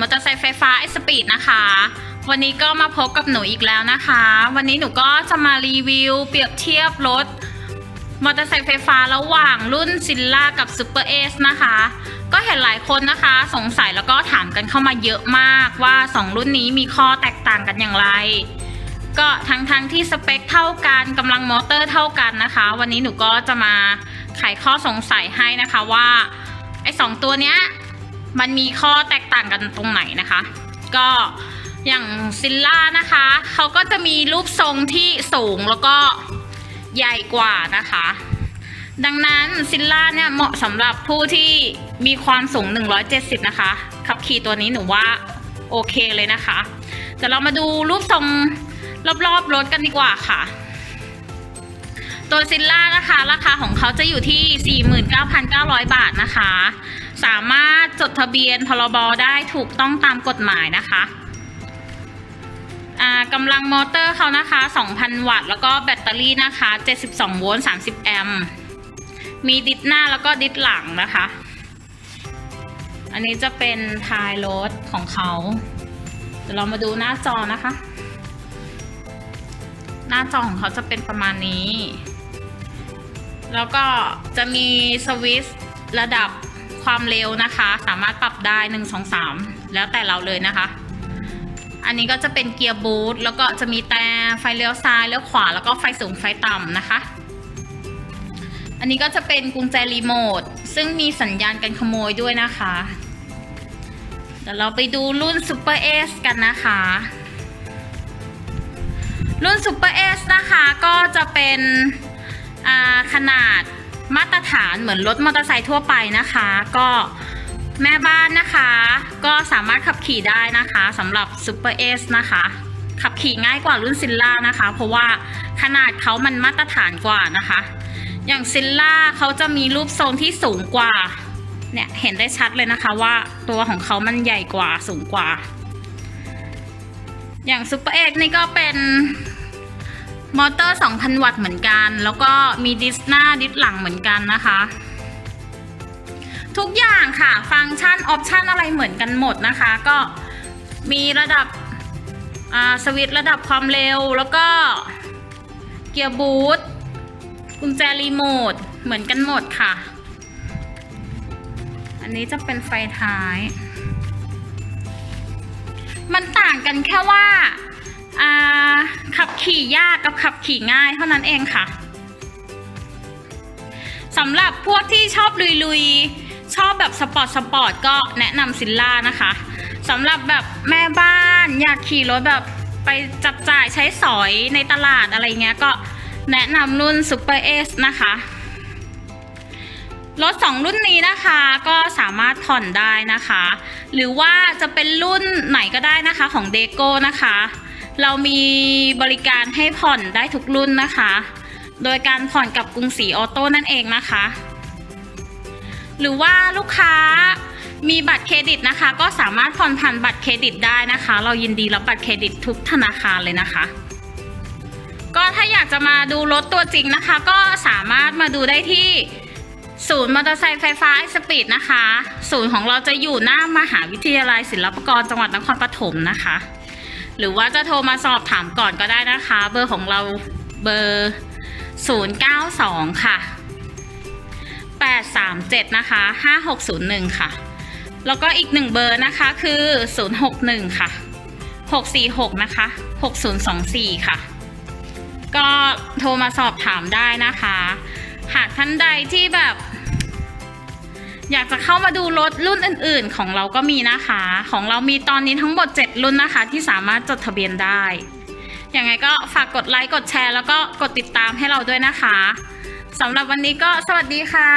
มอเตอร์ไซค์ไฟฟ้าไอสปีดนะคะ วันนี้ก็มาพบกับหนูอีกแล้วนะคะ วันนี้หนูก็จะมารีวิว เปรียบเทียบรถมอเตอร์ไซค์ไฟฟ้าระหว่างรุ่นซิลล่ากับซูเปอร์เอสนะคะ ก็เห็นหลายคนนะคะ สงสัยแล้วก็ถามกันเข้ามาเยอะมากว่า 2 รุ่นนี้มีข้อแตกต่างกันอย่างไร ก็ทั้งทั้งๆที่สเปคเท่ากันกำลังมอเตอร์เท่ากันนะคะ วันนี้หนูก็จะมาไขข้อสงสัยให้นะคะว่าไอ้สองตัวเนี้ย มันมีข้อแตกต่างกันตรงไหนนะคะ ก็อย่างซิลล่านะคะเขาก็จะมีรูปทรงที่สูงแล้วก็ใหญ่กว่านะคะ ดังนั้นซิลล่าเนี่ยเหมาะสำหรับผู้ที่มีความสูง 170 นะคะ ขับขี่ตัวนี้หนูว่าโอเคเลยนะคะเดี๋ยวเรามาดูรูปทรงรอบๆรถกันดีกว่าค่ะ ตัวซิลล่านะคะ ราคาของเขาจะอยู่ที่ 49,900 บาทนะคะ สามารถจดทะเบียนพรบได้ถูกต้องตามกฎหมายนะคะอ่ากำลังมอเตอร์เขานะคะ 2,000 วัตต์ แล้วก็แบตเตอรี่นะคะ 72 โวลต์ 30 แอมป์ มีดิสหน้าแล้วก็ดิสหลังนะคะ อันนี้จะเป็นท้ายรถของเขา เดี๋ยวเรามาดูหน้าจอนะคะ หน้าจอของเขาจะเป็นประมาณนี้ แล้วก็จะมีสวิตช์ระดับ ความเร็วนะคะ สามารถปรับได้ 1 2 3 แล้วแต่เราเลยนะคะ อันนี้ก็จะเป็นเกียร์บูทแล้วก็จะมีแต่ไฟเลี้ยวซ้ายเลี้ยวขวาแล้วก็ไฟสูงไฟต่ำนะคะ อันนี้ก็จะเป็นกุญแจรีโมทซึ่งมีสัญญาณการขโมยด้วยนะคะ เดี๋ยวเราไปดูรุ่น Super S กันนะคะรุ่น Super S นะคะก็จะเป็นขนาด มาตรฐานเหมือนรถมอเตอร์ไซค์ทั่วไปนะคะ ก็แม่บ้านนะคะ ก็สามารถขับขี่ได้นะคะสำหรับ Super S นะคะ ขับขี่ง่ายกว่ารุ่นซิลล่านะคะ เพราะว่าขนาดเขามันมาตรฐานกว่านะคะ อย่างซิลล่าเขาจะมีรูปทรงที่สูงกว่าเนี่ยเห็นได้ชัดเลยนะคะว่าตัวของเขามันใหญ่กว่าสูงกว่า อย่างซูเปอร์เอ็กนี่ก็เป็น มอเตอร์ 2,000 วัตต์เหมือนกัน แล้วก็มีดิสหน้าดิสหลังเหมือนกันนะคะ ทุกอย่างค่ะ ฟังก์ชันออปชันอะไรเหมือนกันหมดนะคะ ก็มีระดับสวิตระดับความเร็ว แล้วก็เกียร์บูทกุญแจรีโมทเหมือนกันหมดค่ะ อันนี้จะเป็นไฟท้าย มันต่างกันแค่ว่าอ่า ขี่ยากกับขับขี่ง่ายเท่านั้นเองค่ะสำหรับพวกที่ชอบลุยๆ ชอบแบบสปอร์ตสปอร์ตก็แนะนำซิลล่านะคะสำหรับแบบแม่บ้านอยากขี่รถแบบไปจับจ่ายใช้สอยในตลาดอะไรเงี้ยก็แนะนำรุ่น Super S นะคะ รถสองรุ่นนี้นะคะก็สามารถผ่อนได้นะคะ หรือว่าจะเป็นรุ่นไหนก็ได้นะคะของเดโก้นะคะ เรามีบริการให้ผ่อนได้ทุกรุ่นนะคะ โดยการผ่อนกับกรุงศรีออโต้นั่นเองนะคะ หรือว่าลูกค้ามีบัตรเครดิตนะคะ ก็สามารถผ่อนผ่านบัตรเครดิตได้นะคะ เรายินดีรับบัตรเครดิตทุกธนาคารเลยนะคะ ก็ถ้าอยากจะมาดูรถตัวจริงนะคะ ก็สามารถมาดูได้ที่ศูนย์มอเตอร์ไซค์ไฟฟ้าไอสปีดนะคะ ศูนย์ของเราจะอยู่หน้ามหาวิทยาลัยศิลปากรจังหวัดนครปฐมนะคะ หรือว่าจะโทรมาสอบถามก่อนก็ได้นะคะ เบอร์ของเราเบอร์ 092 ค่ะ 837 นะคะ 5601 ค่ะ แล้วก็อีกหนึ่งเบอร์นะคะคือ 061 ค่ะ 646 นะคะ 6024 ค่ะ ก็โทรมาสอบถามได้นะคะ หากท่านใดที่แบบ อยากจะเข้ามาดูรถรุ่นอื่นๆ ของเราก็มีนะคะ ของเรามีตอนนี้ทั้งหมด 7 รุ่นนะคะ ที่สามารถจดทะเบียนได้ยังไงก็ฝากกดไลค์กดแชร์ แล้วก็กดติดตามให้เราด้วยนะคะสำหรับวันนี้ก็สวัสดีค่ะ